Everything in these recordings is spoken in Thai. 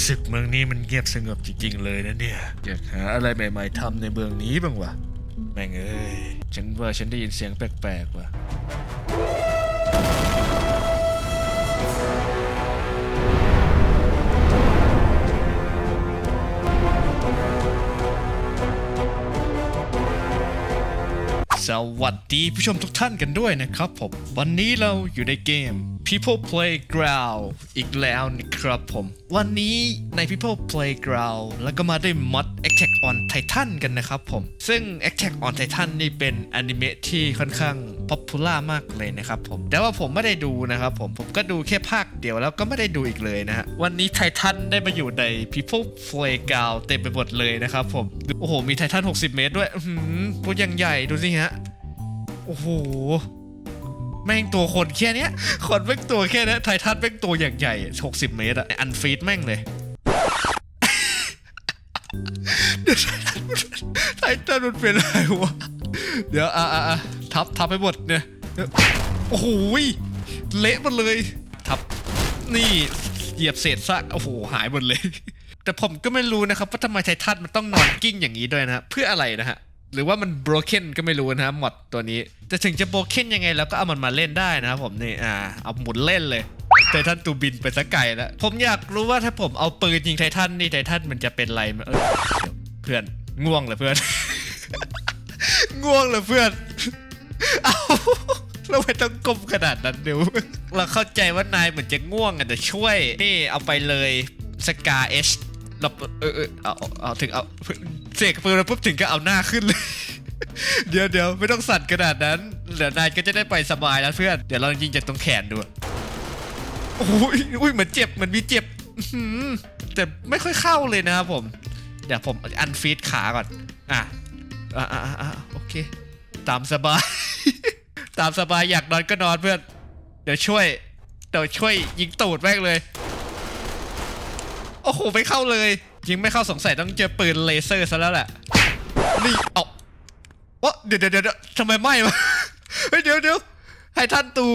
รู้สึกเมืองนี้มันเงียบสงบจริงๆเลยนะเนี่ยอยากหาอะไรใหม่ๆทำในเมืองนี้บ้างวะแม่งเอ้ยฉันว่าฉันได้ยินเสียงแปลกๆว่ะสวัสดีผู้ชมทุกท่านกันด้วยนะครับผม วันนี้เราอยู่ในเกม People Playground อีกแล้วนะครับผม วันนี้ใน People Playground แล้วก็มาด้วยมอด Attack on Titan กันนะครับผม ซึ่ง Attack on Titan นี่เป็นอนิเมะที่ค่อนข้างป๊อปปูล่ามากเลยนะครับผม แต่ว่าผมไม่ได้ดูนะครับผม ผมก็ดูแค่ภาคเดียวแล้วก็ไม่ได้ดูอีกเลยนะฮะ วันนี้ไททันได้มาอยู่ใน People Playground เต็มไปหมดเลยนะครับผม โอ้โห มีไททัน 60 เมตรด้วย อื้อหือตัวยังใหญ่ดูสิฮะ โอ้โห แม่งตัวคนแค่เนี้ยคนแม่งตัวแค่เนี้ยไททันแม่งตัวอย่างใหญ่60เมตรอะอันฟีดแม่งเลยเดี๋ยวไททันมันเป็นอะไรวะเดี๋ยวอะอะอะทับทับไปหมดเนี่ยโอ้โหยเละหมดเลยทับนี่เหยียบเศษซากโอ้โหหายหมดเลย แต่ผมก็ไม่รู้นะครับว่าทำไมไททันมันต้องนอนกิ้งอย่างนี้ด้วยนะฮะเพื่ออะไรนะฮะ หรือว่ามัน broken ก็ไม่รู้นะครับมอดตัวนี้ แต่ถึงจะ broken ยังไงเราก็เอามันมาเล่นได้นะครับผมนี่อ่าเอาหมุนเล่นเลยไททันตูบินไปสักไกลแล้วผมอยากรู้ว่าถ้าผมเอาปืนยิงไททันนี่ไททันมันจะเป็นไรไหมเออเพื่อนง่วงเหรอเพื่อน ง่วงเหรอเพื่อนเอาเราไม่ต้องก้มขนาดนั้นเดี๋ยวเราเข้าใจว่านายเหมือนจะง่วงอะแต่ช่วย นี่เอาไปเลยสกาเอชเราเออเออเอาเอาถึงเอา เสกปืนมาปุ๊บถึงก็เอาหน้าขึ้นเลย เดี๋ยวเดี๋ยวไม่ต้องสั่นขนาดนั้นเดี๋ยวนายก็จะได้ไปสบายแล้วเพื่อน เดี๋ยวเรายิงจากตรงแขนดูอะโอ้ยอุ้ยเหมือนเจ็บเหมือนมีเจ็บแต่ไม่ค่อยเข้าเลยนะครับผม เดี๋ยวผมอันฟีดขาก่อนอะอะอะอะอะโอเค ตามสบาย ตามสบายอยากนอนก็นอนเพื่อน เดี๋ยวช่วย เดี๋ยวช่วยยิงตูดแม่งเลย โอ้โหไม่เข้าเลย ยิงไม่เข้าสงสัยต้องเจอปืนเลเซอร์ซะแล้วแหละ นี่เอาวะเดี๋ยวเดี๋ยวเดี๋ยวทำไมไหม้วะเฮ้ยเดี๋ยวเดี๋ยวไททันตู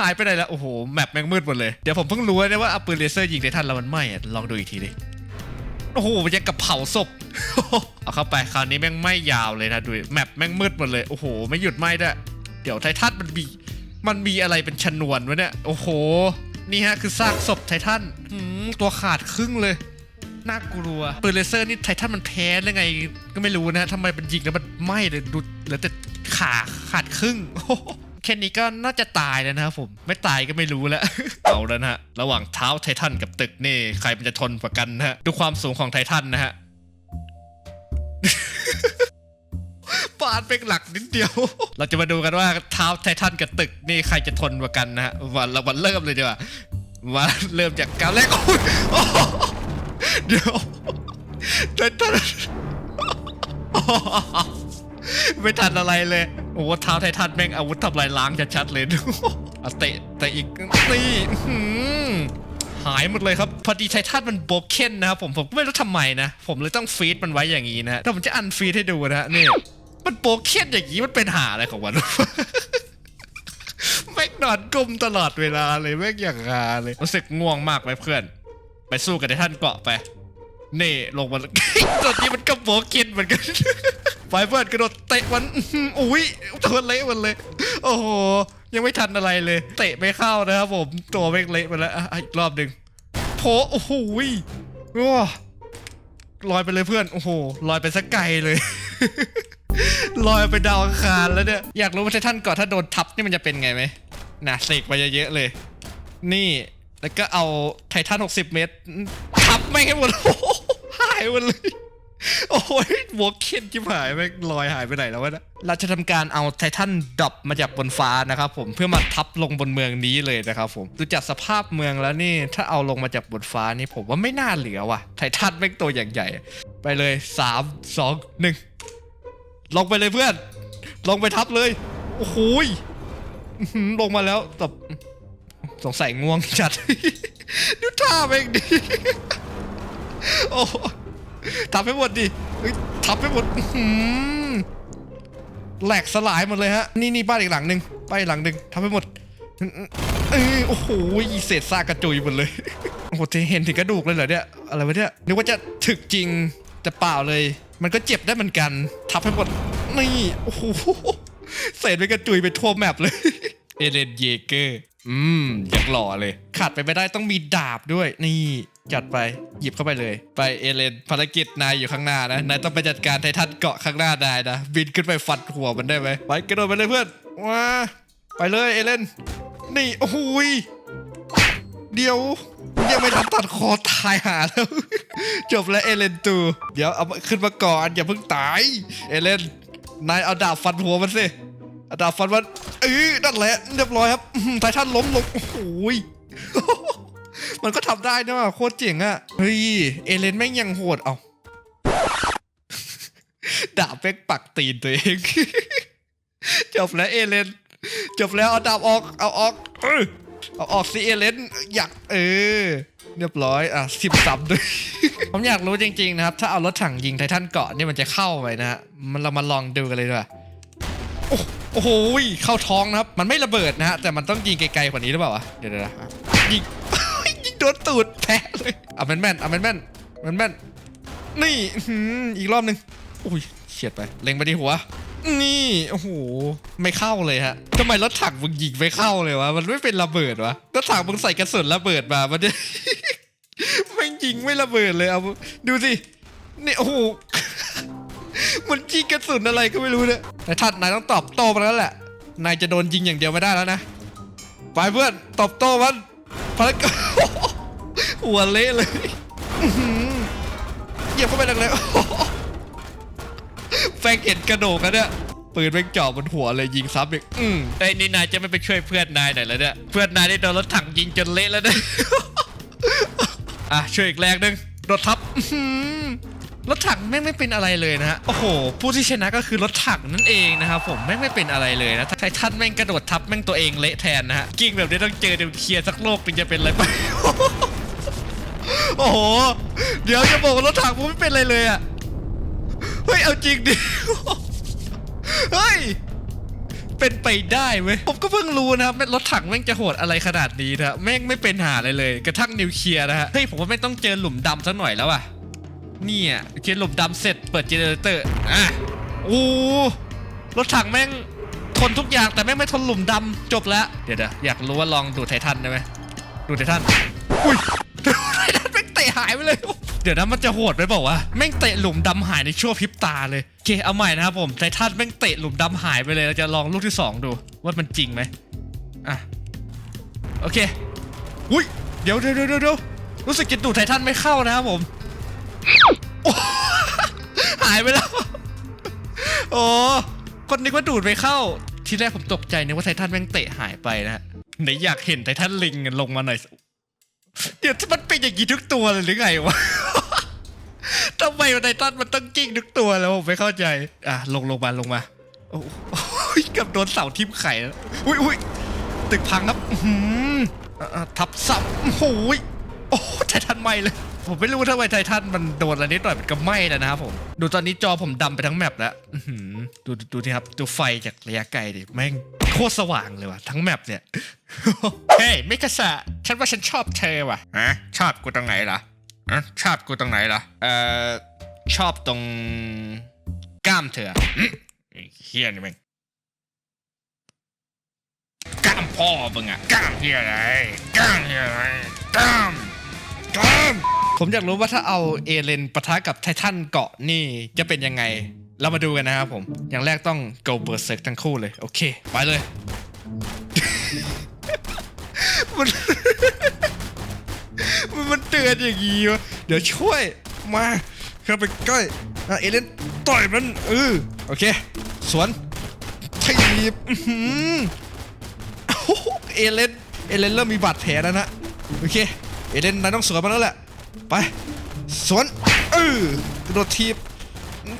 หายไปไหนแล้ว โอ้โห แมปแม่งมืดหมดเลย เดี๋ยวผมเพิ่งรู้นะว่าเอาปืนเลเซอร์ยิงไททันแล้วมันไหม้ลองดูอีกทีดิ โอ้โหมันยังกับเผาศพ เอาเข้าไปคราวนี้แม่งไหม้ยาวเลยนะดูแมปแม่งมืดหมดเลย โอ้โห ไม่หยุดไหม้ด้วย เดี๋ยวไททันมันมี มันมีอะไรเป็นชนวนวะเนี่ย โอ้โห นี่ฮะคือซากศพไททันตัวขาดครึ่งเลย น่ากลัวปืนเลเซอร์นี่ไททันมันแพ้หรือไง ก็ไม่รู้นะฮะทำไมมันยิงแล้วมันไหม้เลยดูเหลือแต่ขาขาดครึ่งแค่นี้ก็น่าจะตายแล้วนะครับผมไม่ตายก็ไม่รู้แล้ว เอาแล้วนะฮะระหว่างเท้าไททันกับตึกนี่ใครมันจะทนกว่ากันนะฮะดูความสูงของไททันนะฮะปาดเป็นหลักนิดเดียว เราจะมาดูกันว่าเท้าไททันกับตึกนี่ใครจะทนกว่ากันนะฮะวันเราวันเริ่มเลยดีกว่ามาเริ่มจากการแรกโอ้ย เดี๋ยวไททันไม่ทันอะไรเลย โอ้โหเท้าไททันแม่งอาวุธทำลายล้างชัดๆเลยเอเตะแต่อีกนี่หายหมดเลยครับ พอดีไททันมันโบรกเก้นนะครับผมผมก็ไม่รู้ทำไมนะ ผมเลยต้องฟีดมันไว้อย่างนี้นะแต่ผมจะอันฟีดให้ดูนะฮะนี่มันโบรกเก้นอย่างนี้มันเป็นหาอะไรของมันแม่งนอนกลมตลอดเวลาเลยแม่งอย่างหาเลยรู้สึกง่วงมากไปเพื่อน สู้กับไททันเกาะไป นี่ลงมาตอนนี้มันก็โบกเก้นเหมือนกันไฟเบิร์ดกระโดดเตะมันอุ้ยตัวเละมันเลย โอ้โห ยังไม่ทันอะไรเลย เตะไม่เข้านะครับผม ตัวแม่งเละไปแล้วอีกรอบหนึ่งโผโอ้โหยโอ้ลอยไปเลยเพื่อน โอ้โห ลอยไปสักไกลเลยลอยไปดาวอังคารแล้วเนี่ย อยากรู้ว่าไททันก่อนถ้าโดนทับนี่มันจะเป็นไงไหมนะเสกไปเยอะๆเลย นี่ แล้วก็เอาไททัน 60 เมตรทับไม่งให้หมดโอ้โหหายหมดเลย โอ้ยหัวเข็นจิบหายแม่งลอยหายไปไหนแล้ววะเนะเราจะทำการเอาไททันดรอปมาจากบนฟ้านะครับผมเพื่อมาทับลงบนเมืองนี้เลยนะครับผมดูจากสภาพเมืองแล้วนี่ถ้าเอาลงมาจากบนฟ้านี่ผมว่าไม่น่าเหลือว่ะไททันแม่งตัวอย่างใหญ่ ไปเลยสามสองหนึ่งลงไปเลยเพื่อน ลงไปทับเลย โอ้โหยลงมาแล้วแต่ สงสัยง่วงจัด ดูท่าแม่งดิโอ้ทับไปหมดดิทับไปหมดอื้อหือแหลกสลายหมดเลยฮะ นี่นี่บ้านอีกหลังหนึ่งบ้านอีกหลังหนึ่งทับไปหมดเออโอ้โหเศษซากกระจุยหมดเลยโอ้โหเห็นถึงกระดูกเลยเหรอเนี่ยอะไรวะเนี่ยนึกว่าจะถึกจริงแต่เปล่าเลย มันก็เจ็บได้เหมือนกัน ทับให้หมดนี่โอ้โหเศษไปกระจุยไปทั่วแมปเลย เอเลนเยเกอร์ อืมอยากหล่อเลย ขาดไปไม่ได้ต้องมีดาบด้วย นี่จัดไปหยิบเข้าไปเลย ไปเอเลนภารกิจนายอยู่ข้างหน้านะนายต้องไปจัดการไททันเกาะข้างหน้านายนะบินขึ้นไปฟันหัวมันได้ไหมไปกระโดดไปเลยเพื่อนว้าไปเลยเอเลนนี่โอ้โหยเดี๋ยวยังไม่ทันตัดคอตายหาแล้ว จบแล้วเอเลนตูเดี๋ยวเอาขึ้นมาก่อนอย่าเพิ่งตายเอเลนนายเอาดาบฟันหัวมันสิ ดาบฟันมันเออนั่นแหละเรียบร้อยครับไททันล้มลงโอ้โหยมันก็ทำได้นะโคตรเจ๋งอะเฮ้ยเอเลนแม่งยังโหดเอาดาบเป็กปักตีนตัวเอง จบแล้วเอเลน จบแล้วเอาดาบออกเอาออกเอาออกสิเอเลนอยากเออ เรียบร้อยอะสิบซ้ำด้วย ผมอยากรู้จริงๆนะครับ ถ้าเอารถถังยิงไททันเกาะนี่มันจะเข้าไปนะฮะมันเรามาลองดูกันเลยดีกว่า โอ้โหเข้าท้องนะครับ มันไม่ระเบิดนะฮะแต่มันต้องยิงไกลๆกว่านี้หรือเปล่าวะเดี๋ยวๆนะยิงยิงโดนตูดแพ้เลยเอาแม่นแม่นเอาแม่นแม่นแม่นแม่นนี่อีกรอบหนึ่งอุ้ยเฉียดไปเล็งไปที่หัวนี่โอ้โหไม่เข้าเลยฮะทำไมรถถังมึงยิงไม่เข้าเลยวะมันไม่เป็นระเบิดวะรถถังมึงใส่กระสุนระเบิดมามันจะไม่ยิงไม่ระเบิดเลยเอาดูสินี่โอ้โห มันยิงกระสุนอะไรก็ไม่รู้เนี่ยแต่ท่านนายต้องตอบโต้มันแล้วแหละ นายจะโดนยิงอย่างเดียวไม่ได้แล้วนะ ไปเพื่อนตอบโต้มันภารกิจหัวเละเลยอื้อหือเหยียบเข้าไปแรงๆแฟงเห็นกระโดดกันเนี่ยปืนแม่งจ่อบนหัวเลยยิงซ้ำอีกอืมไอ้ยนี่นายจะไม่ไปช่วยเพื่อนนายหน่อยแล้วเนี่ย เพื่อนนายได้โดนรถถังยิงจนเละแล้วเนี่ย อะช่วยอีกแรงหนึ่งโดดทับอื้อหือ รถถังแม่งไม่เป็นอะไรเลยนะฮะ โอ้โห ผู้ที่ชนะก็คือรถถังนั่นเองนะครับผมแม่งไม่เป็นอะไรเลยนะไททันแม่งกระโดดทับแม่งตัวเองเละแทนนะฮะ กิ้งแบบนี้ต้องเจอเดี๋ยวเคลียร์สักโลกถึงจะเป็นอะไรไป โอ้โห เดี๋ยวจะบอกว่ารถถังผมไม่เป็นอะไรเลยอะเฮ้ย เอาจริงดิ เฮ้ย เป็นไปได้เว้ย ผมก็เพิ่งรู้นะครับรถถังแม่งจะโหดอะไรขนาดนี้นะแม่งไม่เป็นหาอะไรเลย กระทั่งนิวเคลียร์นะฮะ เฮ้ยผมว่าไม่งต้องเจอหลุมดำสักหน่อยแล้วอะ เนี่ยเจอหลุมดำเสร็จเปิดเจเนเรเตอร์อะโอ้รถถังแม่งทนทุกอย่างแต่แม่งไม่ทนหลุมดำจบแล้วเดี๋ยวๆอยากรู้ว่าลองดูไททันได้ไหมดูไททันอุ้ยไททันแม่งเตะหายไปเลยเดี๋ยวนะมันจะโหดไปบอกว่าวะแม่งเตะหลุมดำหายในชั่วพริบตาเลยโอเคเอาใหม่นะครับผมไททันแม่งเตะหลุมดำหายไปเลยเราจะลองลูกที่สองดูว่ามันจริงไหมอะโอเคอุ้ยเดี๋ยวเดี๋ยวเดี๋ยวเดี๋ยวรู้สึกจะดูไททันไม่เข้านะครับผม หายไปแล้ว โอ้คนนึกว่าดูดไม่เข้า ทีแรกผมตกใจนึกว่าไททันแม่งเตะหายไปนะฮะไหนอยากเห็นไททันลิงลงมาหน่อย เดี๋ยวมันเป็นอย่างนี้ทุกตัวเลยหรือไงวะทำไมไททันมันต้องกิ้งทุกตัวแล้วผมไม่เข้าใจ อะลงลงมาลงมา โอ้โหเกับโดนเสาทิ่มไข่แล้วอุ้ยอุ้ยตึกพังครับอื้อหืออะอะทับซ้ำโอ้ยโอ้ไททันไหม่เลย ผมไม่รู้ทำไมไททันมันโดนอะไรนิดหน่อยมันก็ไหม้แล้วนะครับผม ดูตอนนี้จอผมดำไปทั้งแมปแล้วอื้อหือดูดูดูทีครับ ดูไฟจากระยะไกลดิแม่งโคตรสว่างเลยว่ะทั้งแมปเนี่ย เฮ้ยมิกาสะฉันว่าฉันชอบเธอว่ะฮะชอบกูตรงไหนล่ะฮะชอบกูตรงไหนล่ะเอ่อชอบตรงกล้ามเธออื้อไอ้เฮียนี่แม่งกล้ามพ่อมึงอะกล้ามเฮียอะไรกล้าม ผมอยากรู้ว่าถ้าเอาเอเลนปะทะกับไททันเกาะนี่จะเป็นยังไง เรามาดูกันนะครับผม อย่างแรกต้อง go berserk ทั้งคู่เลย โอเค ไปเลย มันมันมันเตือนอย่างงี้วะเดี๋ยวช่วยมาเข้าไปใกล้อะเอเลนต่อยมันเออโอเค สวนทีบเอเลนเอเลนเริ่มมีบาดแผลแล้วนะ โอเค เอเลนนายต้องสวนมันแล้วแหละ ไปสวนเออกระโดดทีบ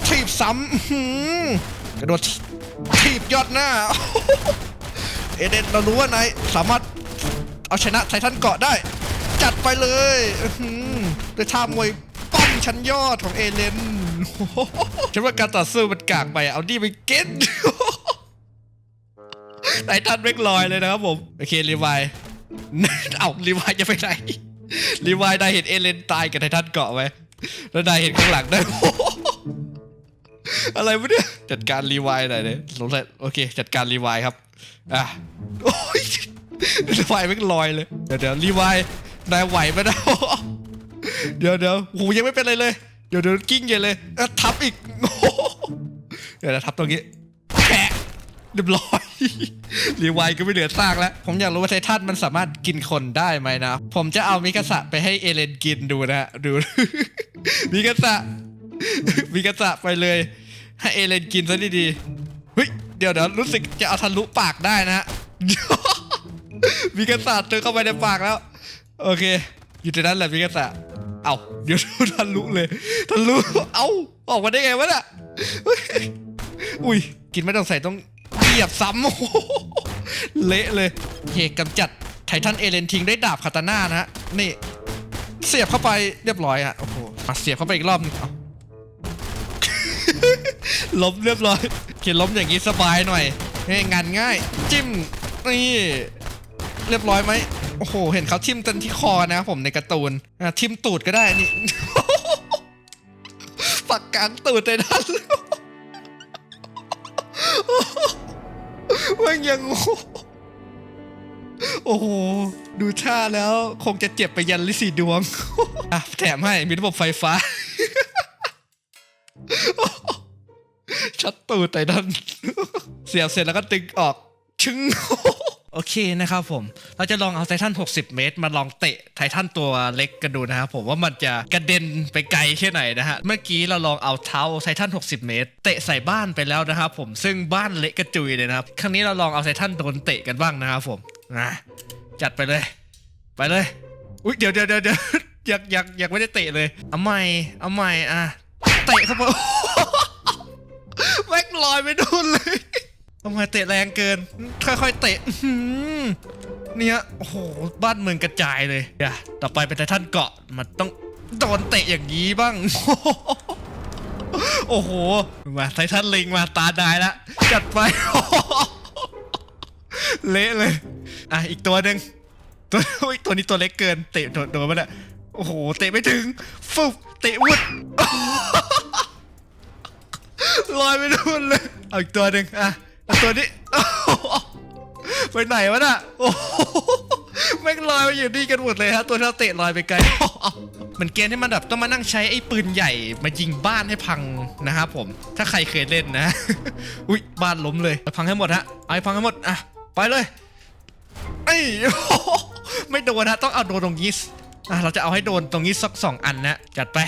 ทีบซ้ำกระโดดทีบยอดหน้า เอเดนเรารู้ว่านายสามารถเอาชนะไททันเกาะได้ จัดไปเลยด้วยท่ามวยป้อมชั้นยอดของเอเลนฉันว่าการต่อสู้มันกากไปเอาดีไปเก็ตไททันเบกลอยเลยนะครับผม โอเครีวายเอารีวายจะไปไหน รีวายนายเห็นเอเลนตายกับไททันเกาะไหมแล้วนายเห็นข้างหลังได้อะไรวะเนี่ยจัดการรีวายหน่อยเลยสงสัยโอเค จัดการรีวายครับอะโอ้ยรีวายไม่ลอยเลยเดี๋ยวเดี๋ยวรีวายนายไหวไหมนะเดี๋ยวเดี๋ยวโหยังไม่เป็นไรเลย เดี๋ยวเดี๋ยวกิ้งใหญ่เลยอะทับอีกโอ้โหเดี๋ยวทับตรงนี้ เรียบร้อย รีไวก็ไม่เหลือซากแล้ว ผมอยากรู้ว่าไททันมันสามารถกินคนได้ไหมนะ ผมจะเอามิกาสะไปให้เอเลนกินดูนะฮะดู มิกาสะมิกาสะไปเลย ให้เอเลนกินซะดีๆเฮ้ยเดี๋ยวเดี๋ยวรู้สึกจะเอาทะลุปากได้นะมิกาสะเจอเข้าไปในปากแล้ว โอเค อยู่ในนั้นแหละมิกาสะเอาเดี๋ยวทะลุเลยทะลุเอาออกมาได้ไงวะน่ะเฮ้ยอุ้ยกินไม่ต้องใส่ต้อง ยียบซ้ำโอ้โหเละเลยเหกกำจัดไททันเอเลนทิ้งได้ดาบคาตาน่านะฮะนี่ เสียบเข้าไปเรียบร้อยฮะโอ้โหมาเสียบเข้าไปอีกรอบหนึงเอา ล้มเรียบร้อย เขียนล้มอย่างนี้สบายหน่อยให้งานง่าย จิ้มนี่เรียบร้อยไหมโอ้โห เห็นเขาทิมตันที่คอนะผมในการ์ตูนอะทิมตูดก็ได้นี่ ปักกลางตูดในนั้น มันยังโง่โอ้โห ดูท่าแล้วคงจะเจ็บไปยันลิสีดวงอะแถมให้มีระบบไฟฟ้า ชัดตูดไตดัน เสียบเสร็จแล้วก็ตึงออก ชึ้ง โอเคนะครับผม เราจะลองเอาไททัน 60 เมตร มาลองเตะไททันตัวเล็กกันดูนะครับผมว่ามันจะกระเด็นไปไกลแค่ไหนนะฮะ เมื่อกี้เราลองเอาเท้าไททัน 60 เมตร เตะใส่บ้านไปแล้วนะครับผม ซึ่งบ้านเละกระจุยเลยนะครับ ครั้งนี้เราลองเอาไททันโดนเตะกันบ้างนะครับผมนะจัดไปเลย ไปเลย อุ้ยเดี๋ยวเดี๋ยวเดี๋ยวเดี๋ยวยังยังยังไม่ได้เตะเลย เอาใหม่ เอาใหม่อะ เตะเข้าไปแม็กลอยไปดูนเลย ทำไมเตะแรงเกิน ค่อยๆเตะเนี่ยโอ้โหบ้านเมืองกระจายเลยอย่าต่อไปเป็นไททันเกาะมันต้องโดนเตะอย่างนี้บ้าง โอ้โหมาไททันลิงมาตาดายละจัดไปเละเลย อะอีกตัวหนึ่งตัวอุ๊ยตัวนี้ตัวเล็กเกิน เตะโดนโดนมันอะโอ้โห เตะไม่ถึงฟุบเตะวุดลอยไปนู่นเลย เอาอีกตัวหนึ่งอะ ตัวนี้ ไปไหนวะน่ะโอ้โหแม่งลอยไปอยู่นี่กันหมดเลยฮะ ตัวที่เราเตะลอยไปไกลเหมือนเกมที่มันแบบต้องมานั่งใช้ไอ้ปืนใหญ่มายิงบ้านให้พังนะครับผม ถ้าใครเคยเล่นนะ อุ้ยบ้านล้มเลยพังให้หมดฮะเอาให้พังให้หมดอะไปเลยไอ้ไม่โดนฮะต้องเอาโดนตรงนี้อะเราจะเอาให้โดนตรงนี้สักสองอันนะจัดไป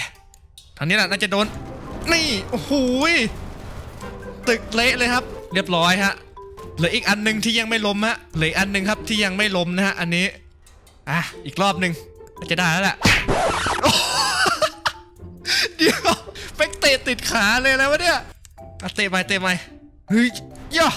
ทางนี้แหละน่าจะโดน นี่โอ้โหยตึกเละเลยครับ เรียบร้อยฮะเหลืออีกอันหนึ่งที่ยังไม่ล้มฮะเหลืออันหนึ่งครับที่ยังไม่ล้มนะฮะอันนี้อะอีกรอบหนึ่งจะได้แล้วแหละเดี๋ยวไปเตะติดขาเลยแล้ววะเนี่ยเตะไปเตะไปเฮ้ยย่อ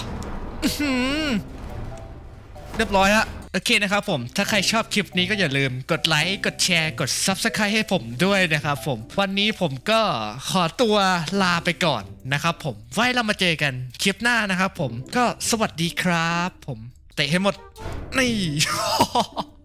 เรียบร้อยฮะ โอเคนะครับผม ถ้าใครชอบคลิปนี้ก็อย่าลืมกดไลค์ กดแชร์ กด Subscribe ให้ผมด้วยนะครับผม วันนี้ผมก็ขอตัวลาไปก่อนนะครับผม ไว้เรามาเจอกันคลิปหน้านะครับผม ก็สวัสดีครับผม เตะให้หมด นี่